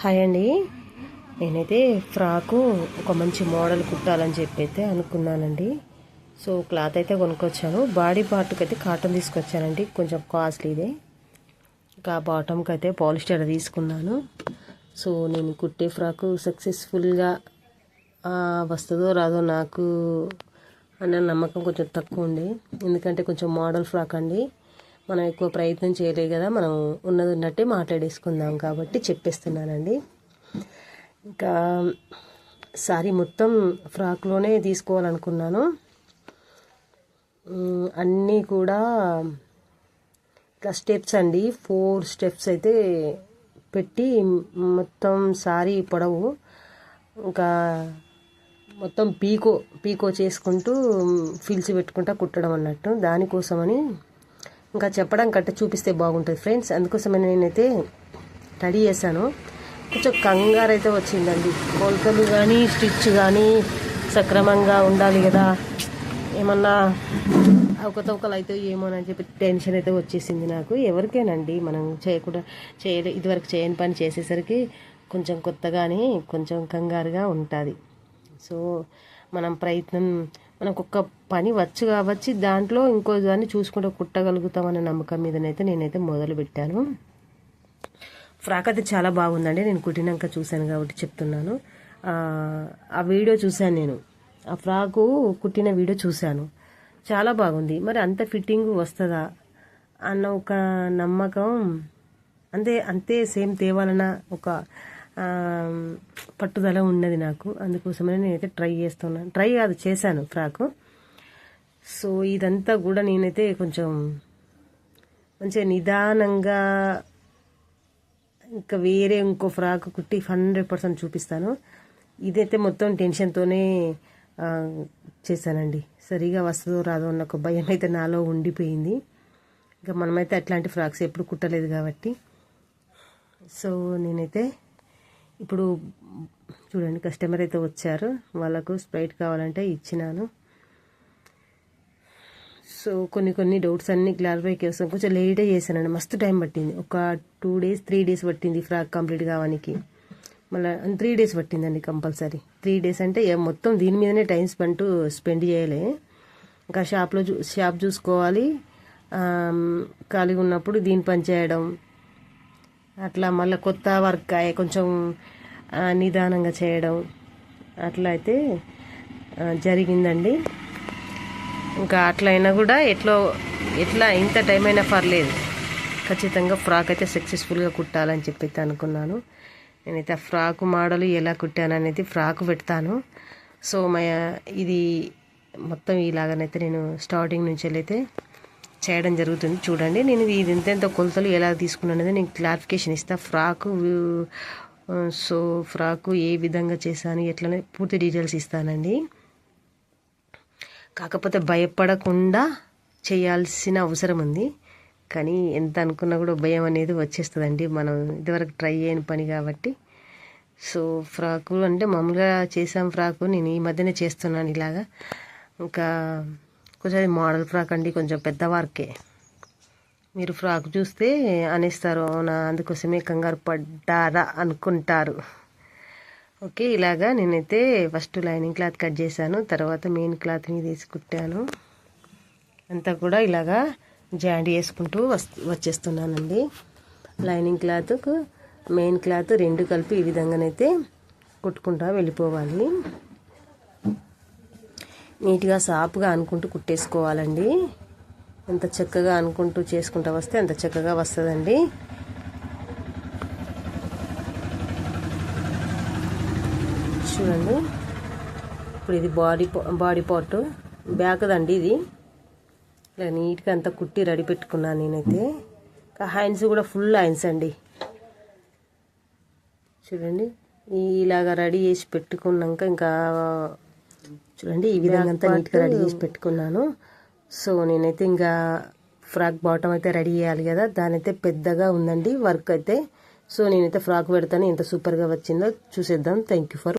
Hi అండి. నేనైతే frock ఒక మంచి మోడల్ కుట్టాలని చెప్పి అయితే అనుకున్నానండి. సో క్లాత్ అయితే కొనుక్కొచ్చాను. బాడీ పార్ట్కి అయితే కాటన్ తీసుకొచ్చానండి. కొంచెం కాస్ట్లీదే ఇంకా బాటమ్కి అయితే పాలిస్టర్ తీసుకున్నాను. సో నేను కుట్టే ఫ్రాకు సక్సెస్ఫుల్గా వస్తుందో రాదో నాకు అన్న నమ్మకం కొంచెం తక్కువ ఉంది. ఎందుకంటే కొంచెం మోడల్ ఫ్రాక్ అండి. మనం ఎక్కువ ప్రయత్నం చేయలేదు కదా మనం ఉన్నది ఉన్నట్టే మాట్లాడేసుకుందాం కాబట్టి చెప్పేస్తున్నానండి. ఇంకా సారీ మొత్తం ఫ్రాక్లోనే తీసుకోవాలనుకున్నాను. అన్నీ కూడా ఇట్లా స్టెప్స్ అండి ఫోర్ స్టెప్స్ అయితే పెట్టి మొత్తం సారీ పొడవు ఇంకా మొత్తం పీకో పీకో చేసుకుంటూ ఫిల్స్ పెట్టుకుంటా కుట్టడం అన్నట్టు. దానికోసమని ఇంకా చెప్పడం కట్ట చూపిస్తే బాగుంటుంది ఫ్రెండ్స్ అందుకోసమే నేనైతే రెడీ చేశాను. కొంచెం కంగారు అయితే వచ్చిందండి. కొలతలు కానీ స్టిచ్ కానీ సక్రమంగా ఉండాలి కదా. ఏమన్నా అవకతవకలు అయితే ఏమోనని చెప్పి టెన్షన్ అయితే వచ్చేసింది నాకు. ఎవరికేనండి మనం చేయకుండా చేయలే ఇదివరకు చేయని పని చేసేసరికి కొంచెం కొత్తగానే కొంచెం కంగారుగా ఉంటుంది. సో మనం ప్రయత్నం మనకు ఒక పని వచ్చు కావచ్చు దాంట్లో ఇంకో దాన్ని చూసుకుంటూ కుట్టగలుగుతామన్న నమ్మకం మీదనైతే నేనైతే మొదలు పెట్టాను. ఫ్రాక్ అయితే చాలా బాగుందండి. నేను కుట్టినాక చూశాను కాబట్టి చెప్తున్నాను. ఆ వీడియో చూశాను నేను. ఆ ఫ్రాకు కుట్టిన వీడియో చూశాను. చాలా బాగుంది. మరి అంత ఫిట్టింగ్ వస్తుందా అన్న ఒక నమ్మకం అంతే అంతే సేమ్ తేవాలన్న ఒక పట్టుదల ఉన్నది నాకు. అందుకోసమనే నేనైతే ట్రై చేస్తున్నాను ట్రై కాదు చేశాను ఫ్రాకు. సో ఇదంతా కూడా నేనైతే కొంచెం మంచిగా నిదానంగా ఇంకా వేరే ఇంకో ఫ్రాక్ కుట్టి హండ్రెడ్ పర్సెంట్ చూపిస్తాను. ఇదైతే మొత్తం టెన్షన్తోనే చేశానండి. సరిగా వస్తుందో రాదో అన్న ఒక భయం అయితే నాలో ఉండిపోయింది. ఇంకా మనమైతే అట్లాంటి ఫ్రాక్స్ ఎప్పుడు కుట్టలేదు కాబట్టి. సో నేనైతే ఇప్పుడు చూడండి కస్టమర్ అయితే వచ్చారు. వాళ్ళకు స్ప్రైట్ కావాలంటే ఇచ్చినాను. సో కొన్ని కొన్ని డౌట్స్ అన్ని క్లారిఫై చేస్తాం కొంచెం లేటే చేశానండి. మస్తు టైం పట్టింది. ఒక టూ డేస్ త్రీ డేస్ పట్టింది ఫ్రాక్ కంప్లీట్ కావడానికి. మళ్ళీ త్రీ డేస్ పట్టిందండి కంపల్సరీ త్రీ డేస్ అంటే మొత్తం దీని మీదనే టైం స్పెండ్ స్పెండ్ చేయాలి. ఇంకా షాప్లో షాప్ చూసుకోవాలి. ఖాళీగా ఉన్నప్పుడు దీని పని చేయడం. అట్లా మళ్ళీ కొత్త వర్క్ కొంచెం నిదానంగా చేయడం అట్లా అయితే జరిగిందండి. ఇంకా అట్లయినా కూడా ఎట్లో ఎట్లా ఇంత టైం అయినా పర్లేదు. ఖచ్చితంగా ఫ్రాక్ అయితే సక్సెస్ఫుల్గా కుట్టాలని చెప్పి అనుకున్నాను. నేనైతే ఆ ఫ్రాక్ మోడల్ ఎలా కుట్టాను అనేది ఫ్రాక్ పెడతాను. సో మా ఇది మొత్తం ఇలాగనైతే నేను స్టార్టింగ్ నుంచి అయితే చేయడం జరుగుతుంది. చూడండి నేను ఇది ఎంతెంత కొలతలు ఎలా తీసుకున్నాను అనేది నేను క్లారిఫికేషన్ ఇస్తాను ఫ్రాకు సో ఫ్రాకు ఏ విధంగా చేశాను ఎట్లనే పూర్తి డీటెయిల్స్ ఇస్తానండి. కాకపోతే భయపడకుండా చేయాల్సిన అవసరం ఉంది. కానీ ఎంత అనుకున్నా కూడా భయం అనేది వచ్చేస్తుందండి. మనం ఇదివరకు ట్రై చేయని పని కాబట్టి. సో ఫ్రాకు అంటే మామూలుగా చేసాం ఫ్రాకు నేను ఈ మధ్యనే చేస్తున్నాను ఇలాగా. ఇంకా కొంచెం మోడల్ ఫ్రాక్ అండి కొంచెం పెద్ద వర్కే. మీరు ఫ్రాక్ చూస్తే అనేస్తారు అవునా? అందుకోసమే కంగారు పడ్డారా అనుకుంటారు. ఓకే ఇలాగా నేనైతే ఫస్ట్ లైనింగ్ క్లాత్ కట్ చేశాను తర్వాత మెయిన్ క్లాత్ని తీసుకుంటాను అంతా కూడా ఇలాగా జాయింట్ చేసుకుంటూ వచ్చేస్తున్నానండి. లైనింగ్ క్లాత్కు మెయిన్ క్లాత్ రెండు కలిపి ఈ విధంగానైతే కుట్టుకుంటా వెళ్ళిపోవాలి. నీట్గా సాపుగా అనుకుంటూ కుట్టేసుకోవాలండి. ఎంత చక్కగా అనుకుంటూ చేసుకుంటూ వస్తే అంత చక్కగా వస్తుందండి. చూడండి. ఇప్పుడు ఇది బాడీ బాడీ పార్ట్. బ్యాక్దండి ఇది. ఇలా నీట్గా అంతా కుట్టి రెడీ పెట్టుకున్నాను నేనైతే. ఇంకా హ్యాండ్స్ కూడా ఫుల్ హ్యాండ్స్ అండి. చూడండి. ఇలాగా రెడీ చేసి పెట్టుకున్నాక ఇంకా చూడండి ఈ విధంగా అంతా నీట్గా రెడీ చేసి పెట్టుకున్నాను. సో నేనైతే ఇంకా ఫ్రాక్ బాటమ్ అయితే రెడీ చేయాలి కదా దాని అయితే పెద్దగా ఉందండి వర్క్ అయితే. సో నేనైతే ఫ్రాక్ పెడతాను ఎంత సూపర్గా వచ్చిందో చూసేద్దాం. Thank you for